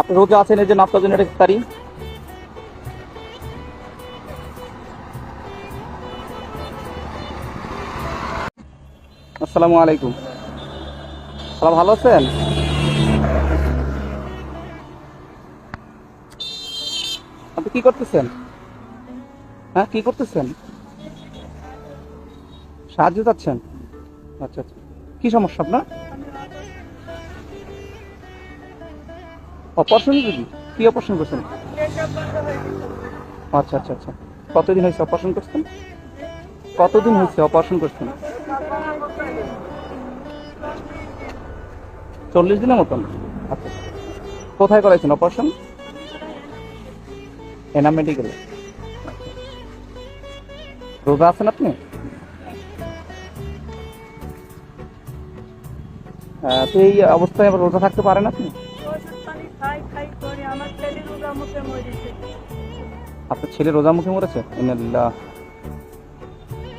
আপনি রোজা আছেন, এই জন্য আপনার জন্য ইফতারি আসসালামু আলাইকুম। সালাম, ভালো আছেন? আপনি কি করতেছেন? হ্যাঁ কি করতেছেন? সাহায্য চাচ্ছেন? আচ্ছা আচ্ছা। কি সমস্যা আপনার? অপারেশন দিদি কি অপারেশন করছেন? আচ্ছা আচ্ছা আচ্ছা। কতদিন হয়েছে অপারেশন করছেন? কতদিন হয়েছে অপারেশন করছেন? চল্লিশ দিনের মতন? আচ্ছা। কোথায় করাইছেন অপারেশন? এনাম মেডিকেলে রোজা আছেন আপনি? তো এই অবস্থায় আবার রোজা থাকতে পারেন আপনি? মরেছে। আপনার ছেলে রোজা মুখে মরেছে? ইন্নালিল্লাহ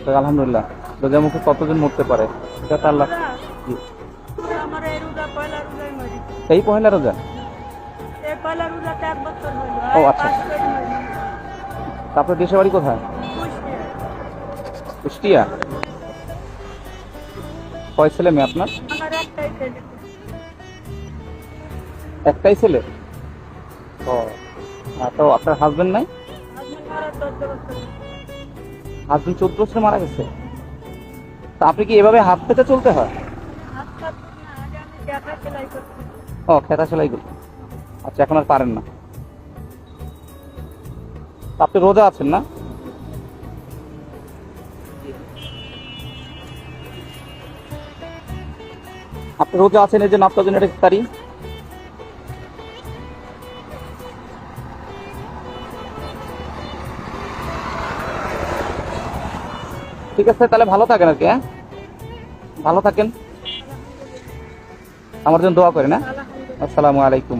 যাক, আলহামদুলিল্লাহ। রোজা মুখে কতজন মরতে পারে? এটা তো আল্লাহ। আমার এই পয়লা মরেছে রোজা? এই পয়লা রোজাতে এক বছর হইল ও, আচ্ছা। তারপরে দেশে বাড়ি কোথায়? কুষ্টিয়া। কয় ছেলে মেয়ে আপনার? একটাই ছেলে? ও। তো আপনার হাজবেন্ড নাই? হাজবেন্ড চোদ্দ বছরে মারা গেছে। তা আপনি কি এভাবে হাত পেতে চলতে হয়? ও, খেতা সেলাই করতে। আচ্ছা এখন আর পারেন না। আপনি রোজা আছেন না? আপনি রোজা আছেন, এই জন্য আপনার জন্য এটা ইফতারি ঠিক আছে, তাহলে ভালো থাকেন আর কি হ্যাঁ? ভালো থাকেন। আমার জন্য দোয়া করেন হ্যাঁ? আসসালামু আলাইকুম।